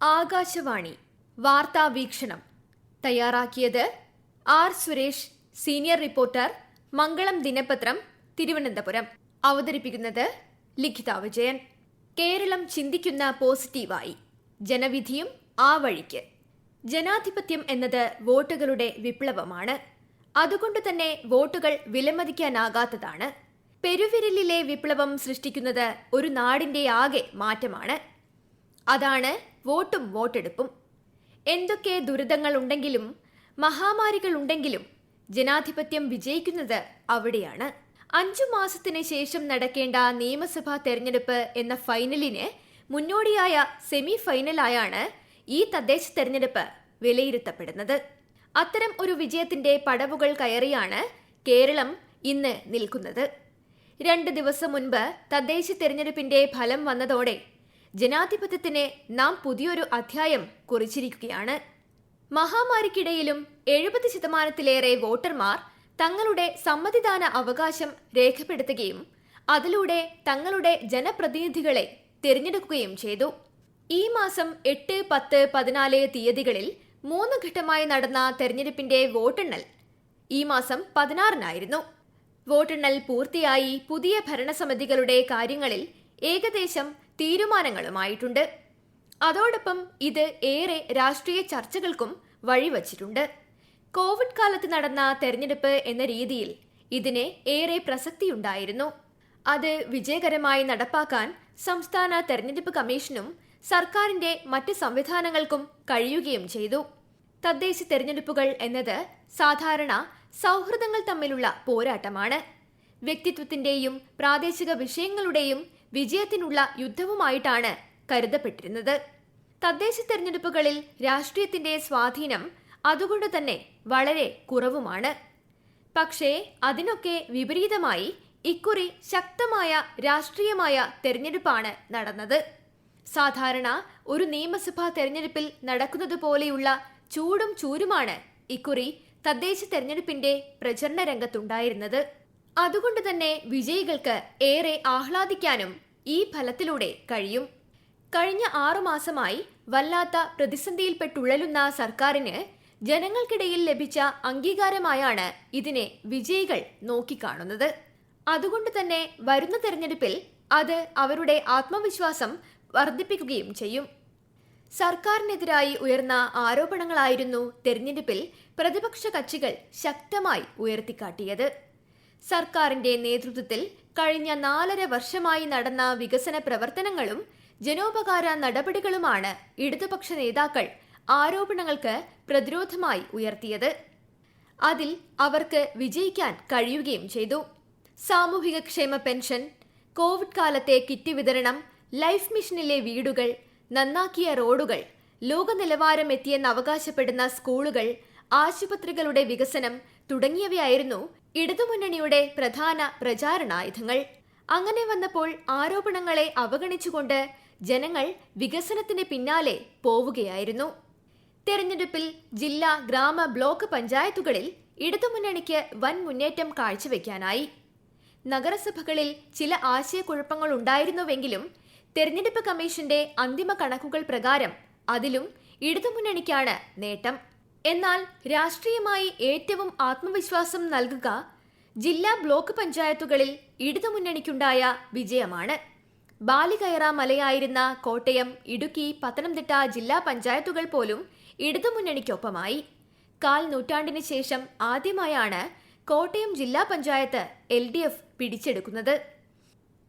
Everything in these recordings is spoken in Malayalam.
ആകാശവാണി വാർത്താ വീക്ഷണം. തയ്യാറാക്കിയത് R Suresh senior reporter Mangalam ദിനപത്രം തിരുവനന്തപുരം. അവതരിപ്പിക്കുന്നത് ലിഖിത വിജയൻ. കേരളം ചിന്തിക്കുന്ന പോസിറ്റീവായി. ജനവിധിയും ആ വഴിക്ക്. ജനാധിപത്യം എന്നത് വോട്ടുകളുടെ വിപ്ലവമാണ്. അതുകൊണ്ട് തന്നെ വോട്ടുകൾ വിലമതിക്കാനാകാത്തതാണ്. പെരുവിരലിലെ വിപ്ലവം സൃഷ്ടിക്കുന്നത് ഒരു നാടിന്റെ ആകെ മാറ്റമാണ്. അതാണ് വോട്ടും വോട്ടെടുപ്പും. എന്തൊക്കെ മഹാമാരികൾ ഉണ്ടെങ്കിലും ജനാധിപത്യം വിജയിക്കുന്നത് അവിടെയാണ്. അഞ്ചു മാസത്തിന് ശേഷം നടക്കേണ്ട നിയമസഭാ തെരഞ്ഞെടുപ്പ് എന്ന ഫൈനലിന് മുന്നോടിയായ സെമി ഫൈനലായാണ് ഈ തദ്ദേശ തെരഞ്ഞെടുപ്പ് വിലയിരുത്തപ്പെടുന്നത്. അത്തരം ഒരു വിജയത്തിന്റെ പടവുകൾ കയറിയാണ് കേരളം ഇന്ന് നിൽക്കുന്നത്. രണ്ട് ദിവസം മുൻപ് തദ്ദേശ തെരഞ്ഞെടുപ്പിന്റെ ഫലം വന്നതോടെ ജനാധിപത്യത്തിന് നാം പുതിയൊരു അധ്യായം കുറിച്ചിരിക്കുകയാണ്. മഹാമാരിക്കിടയിലും എഴുപത് ശതമാനത്തിലേറെ വോട്ടർമാർ തങ്ങളുടെ സമ്മതിദാന അവകാശം രേഖപ്പെടുത്തുകയും അതിലൂടെ തങ്ങളുടെ ജനപ്രതിനിധികളെ തിരഞ്ഞെടുക്കുകയും ചെയ്തു. ഈ മാസം എട്ട് പത്ത് പതിനാല് തീയതികളിൽ മൂന്ന് ഘട്ടമായി നടന്ന തെരഞ്ഞെടുപ്പിന്റെ വോട്ടെണ്ണൽ ഈ മാസം പതിനാറിനായിരുന്നു. വോട്ടെണ്ണൽ പൂർത്തിയായി പുതിയ ഭരണസമിതികളുടെ കാര്യങ്ങളിൽ ഏകദേശം തീരുമാനങ്ങളുമായിട്ടുണ്ട്. അതോടൊപ്പം ഇത് ഏറെ രാഷ്ട്രീയ ചർച്ചകൾക്കും വഴിവച്ചിട്ടുണ്ട്. കോവിഡ് കാലത്ത് നടന്ന തെരഞ്ഞെടുപ്പ് എന്ന രീതിയിൽ ഇതിന് ഏറെ പ്രസക്തിയുണ്ടായിരുന്നു. അത് വിജയകരമായി നടപ്പാക്കാൻ സംസ്ഥാന തെരഞ്ഞെടുപ്പ് കമ്മീഷനും സർക്കാരിന്റെ മറ്റ് സംവിധാനങ്ങൾക്കും കഴിയുകയും ചെയ്തു. തദ്ദേശ തെരഞ്ഞെടുപ്പുകൾ എന്നത് സാധാരണ സൗഹൃദങ്ങൾ തമ്മിലുള്ള പോരാട്ടമാണ്. വ്യക്തിത്വത്തിന്റെയും പ്രാദേശിക വിഷയങ്ങളുടെയും വിജയത്തിനുള്ള യുദ്ധവുമായിട്ടാണ് കരുതപ്പെട്ടിരുന്നത്. തദ്ദേശ തെരഞ്ഞെടുപ്പുകളിൽ രാഷ്ട്രീയത്തിന്റെ സ്വാധീനം അതുകൊണ്ട് തന്നെ വളരെ കുറവുമാണ്. പക്ഷേ അതിനൊക്കെ വിപരീതമായി ഇക്കുറി ശക്തമായ രാഷ്ട്രീയമായ തെരഞ്ഞെടുപ്പാണ് നടന്നത്. സാധാരണ ഒരു നിയമസഭാ തെരഞ്ഞെടുപ്പിൽ നടക്കുന്നത് പോലെയുള്ള ചൂടും ചൂരുമാണ് ഇക്കുറി തദ്ദേശ തെരഞ്ഞെടുപ്പിന്റെ പ്രചരണ രംഗത്തുണ്ടായിരുന്നത്. അതുകൊണ്ട് തന്നെ വിജയികൾക്ക് ഏറെ ആഹ്ലാദിക്കാനും ഈ ഫലത്തിലൂടെ കഴിയും. കഴിഞ്ഞ ആറുമാസമായി വല്ലാത്ത പ്രതിസന്ധിയിൽപ്പെട്ടുഴലുന്ന സർക്കാരിന് ജനങ്ങൾക്കിടയിൽ ലഭിച്ച അംഗീകാരമായാണ് ഇതിനെ വിജയികൾ നോക്കിക്കാണുന്നത്. അതുകൊണ്ട് തന്നെ വരുന്ന തെരഞ്ഞെടുപ്പിൽ അത് അവരുടെ ആത്മവിശ്വാസം വർദ്ധിപ്പിക്കുകയും ചെയ്യും. സർക്കാരിനെതിരായി ഉയർന്ന ആരോപണങ്ങളായിരുന്നു തെരഞ്ഞെടുപ്പിൽ പ്രതിപക്ഷ കക്ഷികൾ ശക്തമായി ഉയർത്തിക്കാട്ടിയത്. സർക്കാരിന്റെ നേതൃത്വത്തിൽ കഴിഞ്ഞ നാലര വർഷമായി നടന്ന വികസന പ്രവർത്തനങ്ങളും ജനോപകാര നടപടികളുമാണ് ഇടതുപക്ഷ നേതാക്കൾ ആരോപണങ്ങൾക്ക് പ്രതിരോധമായി ഉയർത്തിയത്. അതിൽ അവർക്ക് വിജയിക്കാൻ കഴിയുകയും ചെയ്തു. സാമൂഹിക ക്ഷേമ പെൻഷൻ കോവിഡ് കാലത്തെ കിറ്റ് വിതരണം ലൈഫ് മിഷനിലെ വീടുകൾ നന്നാക്കിയ റോഡുകൾ ലോക നിലവാരമെത്തിയെന്ന് അവകാശപ്പെടുന്ന സ്കൂളുകൾ ആശുപത്രികളുടെ വികസനം തുടങ്ങിയവയായിരുന്നു ഇടതുമുന്നണിയുടെ പ്രധാന പ്രചാരണായുധങ്ങൾ. അങ്ങനെ വന്നപ്പോൾ ആരോപണങ്ങളെ അവഗണിച്ചുകൊണ്ട് ജനങ്ങൾ വികസനത്തിന് പിന്നാലെ പോവുകയായിരുന്നു. തെരഞ്ഞെടുപ്പിൽ ജില്ലാ ഗ്രാമ ബ്ലോക്ക് പഞ്ചായത്തുകളിൽ ഇടതുമുന്നണിക്ക് വൻ മുന്നേറ്റം കാഴ്ചവെക്കാനായി. നഗരസഭകളിൽ ചില ആശയക്കുഴപ്പങ്ങൾ ഉണ്ടായിരുന്നുവെങ്കിലും തെരഞ്ഞെടുപ്പ് കമ്മീഷന്റെ അന്തിമ കണക്കുകൾ പ്രകാരം അതിലും ഇടതുമുന്നണിക്കാണ് നേട്ടം. എന്നാൽ രാഷ്ട്രീയമായി ഏറ്റവും ആത്മവിശ്വാസം നൽകുക ജില്ലാ ബ്ലോക്ക് പഞ്ചായത്തുകളിൽ ഇടതുമുന്നണിക്കുണ്ടായ വിജയമാണ്. ബാലികയറ മലയായിരുന്ന കോട്ടയം ഇടുക്കി പത്തനംതിട്ട ജില്ലാ പഞ്ചായത്തുകൾ പോലും ഇടതുമുന്നണിക്കൊപ്പമായി. കാൽ നൂറ്റാണ്ടിന് ശേഷം ആദ്യമായാണ് കോട്ടയം ജില്ലാ പഞ്ചായത്ത് എൽ ഡി എഫ് പിടിച്ചെടുക്കുന്നത്.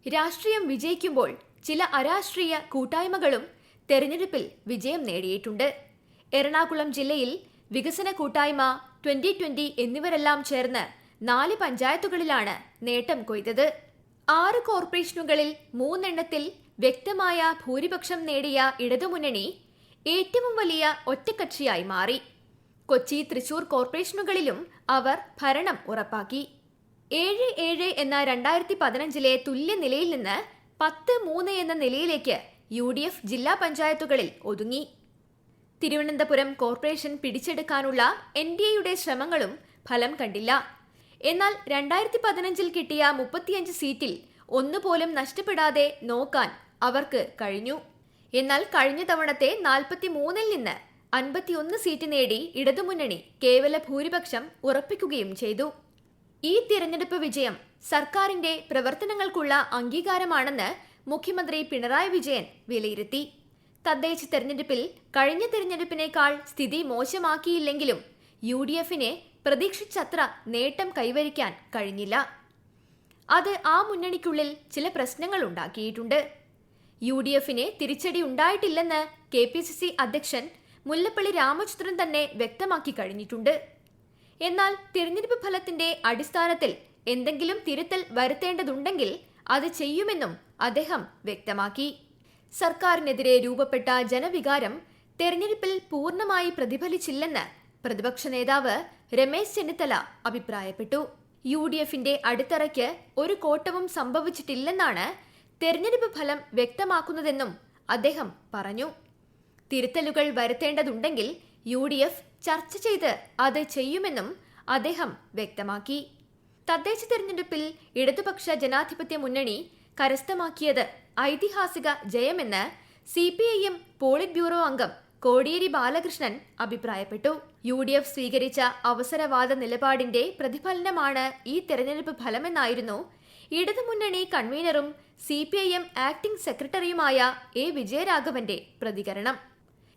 രാഷ്ട്രീയം വിജയിക്കുമ്പോൾ ചില അരാഷ്ട്രീയ കൂട്ടായ്മകളും തെരഞ്ഞെടുപ്പിൽ വിജയം നേടിയിട്ടുണ്ട്. എറണാകുളം ജില്ലയിൽ വികസന കൂട്ടായ്മ ട്വന്റി ട്വന്റി എന്നിവരെല്ലാം ചേർന്ന് നാല് പഞ്ചായത്തുകളിലാണ് നേട്ടം കൊയ്തത്. ആറ് കോർപ്പറേഷനുകളിൽ മൂന്നെണ്ണത്തിൽ വ്യക്തമായ ഭൂരിപക്ഷം നേടിയ ഇടതുമുന്നണി ഏറ്റവും വലിയ ഒറ്റക്കക്ഷിയായി മാറി. കൊച്ചി തൃശൂർ കോർപ്പറേഷനുകളിലും അവർ ഭരണം ഉറപ്പാക്കി. ഏഴ് ഏഴ് എന്ന രണ്ടായിരത്തി പതിനഞ്ചിലെ തുല്യ നിലയിൽ നിന്ന് പത്ത് മൂന്ന് എന്ന നിലയിലേക്ക് യു ജില്ലാ പഞ്ചായത്തുകളിൽ ഒതുങ്ങി. തിരുവനന്തപുരം കോർപ്പറേഷൻ പിടിച്ചെടുക്കാനുള്ള എൻ ഡി എയുടെ ശ്രമങ്ങളും ഫലം കണ്ടില്ല. എന്നാൽ രണ്ടായിരത്തി പതിനഞ്ചിൽ കിട്ടിയ മുപ്പത്തിയഞ്ച് സീറ്റിൽ ഒന്നുപോലും നഷ്ടപ്പെടാതെ നോക്കാൻ അവർക്ക് കഴിഞ്ഞു. എന്നാൽ കഴിഞ്ഞ തവണത്തെ നാൽപ്പത്തി മൂന്നിൽ നിന്ന് അൻപത്തിയൊന്ന് സീറ്റ് നേടി ഇടതുമുന്നണി കേവല ഭൂരിപക്ഷം ഉറപ്പിക്കുകയും ചെയ്തു. ഈ തിരഞ്ഞെടുപ്പ് വിജയം സർക്കാരിന്റെ പ്രവർത്തനങ്ങൾക്കുള്ള അംഗീകാരമാണെന്ന് മുഖ്യമന്ത്രി പിണറായി വിജയൻ വിലയിരുത്തി. തദ്ദേശ തെരഞ്ഞെടുപ്പിൽ കഴിഞ്ഞ തെരഞ്ഞെടുപ്പിനേക്കാൾ സ്ഥിതി മോശമാക്കിയില്ലെങ്കിലും യു ഡി എഫിനെ പ്രതീക്ഷിച്ചത്ര നേട്ടം കൈവരിക്കാൻ കഴിഞ്ഞില്ല. അത് ആ മുന്നണിക്കുള്ളിൽ ചില പ്രശ്നങ്ങൾ ഉണ്ടാക്കിയിട്ടുണ്ട്. യു ഡി എഫിന് തിരിച്ചടി ഉണ്ടായിട്ടില്ലെന്ന് കെ പി സി സി അധ്യക്ഷൻ മുല്ലപ്പള്ളി രാമചന്ദ്രൻ തന്നെ വ്യക്തമാക്കി കഴിഞ്ഞിട്ടുണ്ട്. എന്നാൽ തിരഞ്ഞെടുപ്പ് ഫലത്തിന്റെ അടിസ്ഥാനത്തിൽ എന്തെങ്കിലും തിരുത്തൽ വരുത്തേണ്ടതുണ്ടെങ്കിൽ അത് ചെയ്യുമെന്നും അദ്ദേഹം വ്യക്തമാക്കി. സർക്കാരിനെതിരെ രൂപപ്പെട്ട ജനവികാരം തെരഞ്ഞെടുപ്പിൽ പൂർണമായി പ്രതിഫലിച്ചില്ലെന്ന് പ്രതിപക്ഷ നേതാവ് രമേശ് ചെന്നിത്തല അഭിപ്രായപ്പെട്ടു. യു ഡി എഫിന്റെ അടിത്തറയ്ക്ക് ഒരു കോട്ടവും സംഭവിച്ചിട്ടില്ലെന്നാണ് തെരഞ്ഞെടുപ്പ് ഫലം വ്യക്തമാക്കുന്നതെന്നും അദ്ദേഹം പറഞ്ഞു. തിരുത്തലുകൾ വരുത്തേണ്ടതുണ്ടെങ്കിൽ യു ഡി എഫ് ചർച്ച ചെയ്ത് അത് ചെയ്യുമെന്നും അദ്ദേഹം വ്യക്തമാക്കി. തദ്ദേശ തെരഞ്ഞെടുപ്പിൽ ഇടതുപക്ഷ ജനാധിപത്യ മുന്നണി കരസ്ഥമാക്കിയത് ഐതിഹാസിക ജയമെന്ന് C P I M polit bureau അംഗം കോടിയേരി ബാലകൃഷ്ണൻ അഭിപ്രായപ്പെട്ടു. യു ഡി എഫ് സ്വീകരിച്ച അവസരവാദ നിലപാടിന്റെ പ്രതിഫലനമാണ് ഈ തെരഞ്ഞെടുപ്പ് ഫലമെന്നായിരുന്നു ഇടതുമുന്നണി കൺവീനറും C P I M acting സെക്രട്ടറിയുമായ എ വിജയരാഘവന്റെ പ്രതികരണം.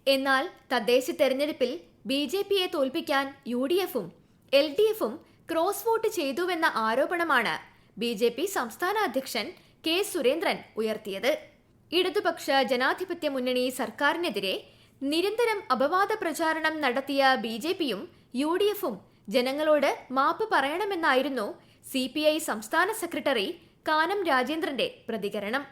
എന്നാൽ തദ്ദേശ തെരഞ്ഞെടുപ്പിൽ ബി ജെ പിയെ തോൽപ്പിക്കാൻ യു ഡി എഫും എൽ ഡി എഫും ക്രോസ് വോട്ട് ചെയ്തുവെന്ന ആരോപണമാണ് ബി ജെ പി സംസ്ഥാന അധ്യക്ഷൻ കെ സുരേന്ദ്രൻ ഉയർത്തിയത്. ഇടതുപക്ഷ ജനാധിപത്യ മുന്നണി സർക്കാരിനെതിരെ നിരന്തരം അപവാദ പ്രചാരണം നടത്തിയ ബി ജെ പിയും യു ഡി എഫും ജനങ്ങളോട് മാപ്പ് പറയണമെന്നായിരുന്നു സി പി ഐ സംസ്ഥാന സെക്രട്ടറി കാനം രാജേന്ദ്രന്റെ പ്രതികരണം.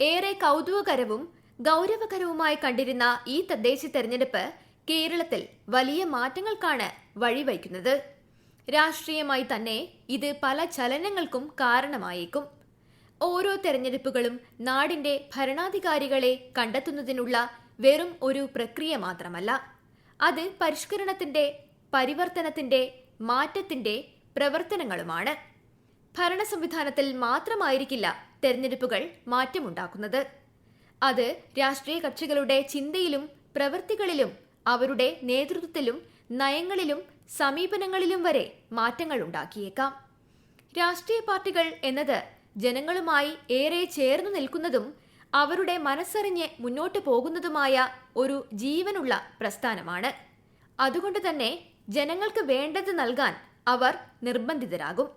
ഏറെ കൗതുകകരവും ഗൗരവകരവുമായി കണ്ടിരുന്ന ഈ തദ്ദേശ തെരഞ്ഞെടുപ്പ് കേരളത്തിൽ വലിയ മാറ്റങ്ങൾക്കാണ് വഴിവയ്ക്കുന്നത്. രാഷ്ട്രീയമായി തന്നെ ഇത് പല ചലനങ്ങൾക്കും കാരണമായേക്കും. ഓരോ തെരഞ്ഞെടുപ്പുകളും നാടിന്റെ ഭരണാധികാരികളെ കണ്ടെത്തുന്നതിനുള്ള വെറും ഒരു പ്രക്രിയ മാത്രമല്ല. അത് പരിഷ്കരണത്തിന്റെ പരിവർത്തനത്തിന്റെ മാറ്റത്തിന്റെ പ്രവർത്തനങ്ങളുമാണ്. ഭരണ സംവിധാനത്തിൽ മാത്രമായിരിക്കില്ല തെരഞ്ഞെടുപ്പുകൾ മാറ്റമുണ്ടാക്കുന്നത്. അത് രാഷ്ട്രീയ കക്ഷികളുടെ ചിന്തയിലും പ്രവൃത്തികളിലും അവരുടെ നേതൃത്വത്തിലും നയങ്ങളിലും സമീപനങ്ങളിലും വരെ മാറ്റങ്ങൾ ഉണ്ടാക്കിയേക്കാം. രാഷ്ട്രീയ പാർട്ടികൾ എന്നത് ജനങ്ങളുമായി ഏറെ ചേർന്നു നിൽക്കുന്നതും അവരുടെ മനസ്സറിഞ്ഞ് മുന്നോട്ട് പോകുന്നതുമായ ഒരു ജീവനുള്ള പ്രസ്ഥാനമാണ്. അതുകൊണ്ട് തന്നെ ജനങ്ങൾക്ക് വേണ്ടത് നൽകാൻ അവർ നിർബന്ധിതരാകും.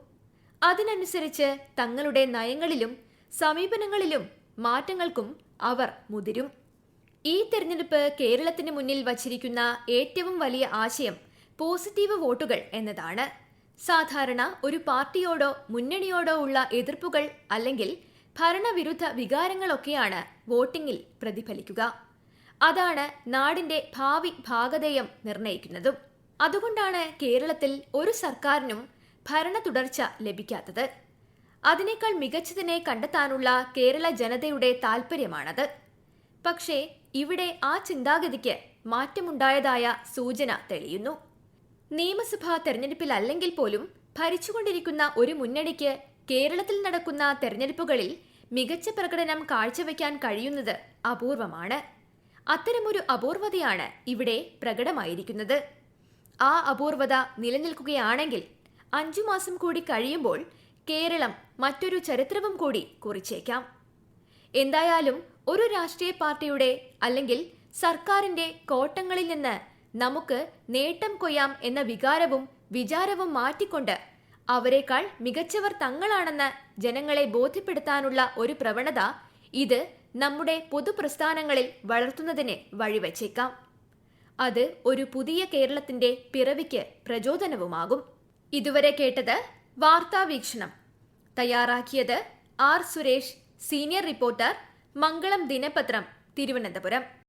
അതിനനുസരിച്ച് തങ്ങളുടെ നയങ്ങളിലും സമീപനങ്ങളിലും മാറ്റങ്ങൾക്കും അവർ മുതിരും. ഈ തെരഞ്ഞെടുപ്പ് കേരളത്തിന് മുന്നിൽ വച്ചിരിക്കുന്ന ഏറ്റവും വലിയ ആശയം പോസിറ്റീവ് വോട്ടുകൾ എന്നതാണ്. സാധാരണ ഒരു പാർട്ടിയോടോ മുന്നണിയോടോ ഉള്ള എതിർപ്പുകൾ അല്ലെങ്കിൽ ഭരണവിരുദ്ധ വികാരങ്ങളൊക്കെയാണ് വോട്ടിംഗിൽ പ്രതിഫലിക്കുക. അതാണ് നാടിന്റെ ഭാവി ഭാഗധേയം നിർണയിക്കുന്നതും. അതുകൊണ്ടാണ് കേരളത്തിൽ ഒരു സർക്കാരിനും ഭരണ തുടർച്ച ലഭിക്കാത്തത്. അതിനേക്കാൾ മികച്ചതിനെ കണ്ടെത്താനുള്ള കേരള ജനതയുടെ താൽപ്പര്യമാണത് പക്ഷേ ഇവിടെ ആ ചിന്താഗതിക്ക് മാറ്റമുണ്ടായതായ സൂചന തെളിയുന്നു. നിയമസഭാ തെരഞ്ഞെടുപ്പിലല്ലെങ്കിൽ പോലും ഭരിച്ചുകൊണ്ടിരിക്കുന്ന ഒരു മുന്നണിക്ക് കേരളത്തിൽ നടക്കുന്ന തെരഞ്ഞെടുപ്പുകളിൽ മികച്ച പ്രകടനം കാഴ്ചവെക്കാൻ കഴിയുന്നത് അപൂർവമാണ്. അത്തരമൊരു അപൂർവതയാണ് ഇവിടെ പ്രകടമായിരിക്കുന്നത്. ആ അപൂർവത നിലനിൽക്കുകയാണെങ്കിൽ അഞ്ചു മാസം കൂടി കഴിയുമ്പോൾ കേരളം മറ്റൊരു ചരിത്രവും കൂടി കുറിച്ചേക്കാം. എന്തായാലും ഒരു രാഷ്ട്രീയ പാർട്ടിയുടെ അല്ലെങ്കിൽ സർക്കാരിന്റെ കോട്ടങ്ങളിൽ നിന്ന് നമുക്ക് നേട്ടം കൊയ്യാം എന്ന വികാരവും വിചാരവും മാറ്റിക്കൊണ്ട് അവരെക്കാൾ മികച്ചവർ തങ്ങളാണെന്ന് ജനങ്ങളെ ബോധ്യപ്പെടുത്താനുള്ള ഒരു പ്രവണത ഇത് നമ്മുടെ പൊതുപ്രസ്ഥാനങ്ങളിൽ വളർത്തുന്നതിന് വഴിവച്ചേക്കാം. അത് ഒരു പുതിയ കേരളത്തിന്റെ പിറവിക്ക് പ്രചോദനവുമാകും. ഇതുവരെ കേട്ടത് വാർത്താ വീക്ഷണം. തയ്യാറാക്കിയത് R Suresh senior reporter Mangalam ദിനപത്രം തിരുവനന്തപുരം.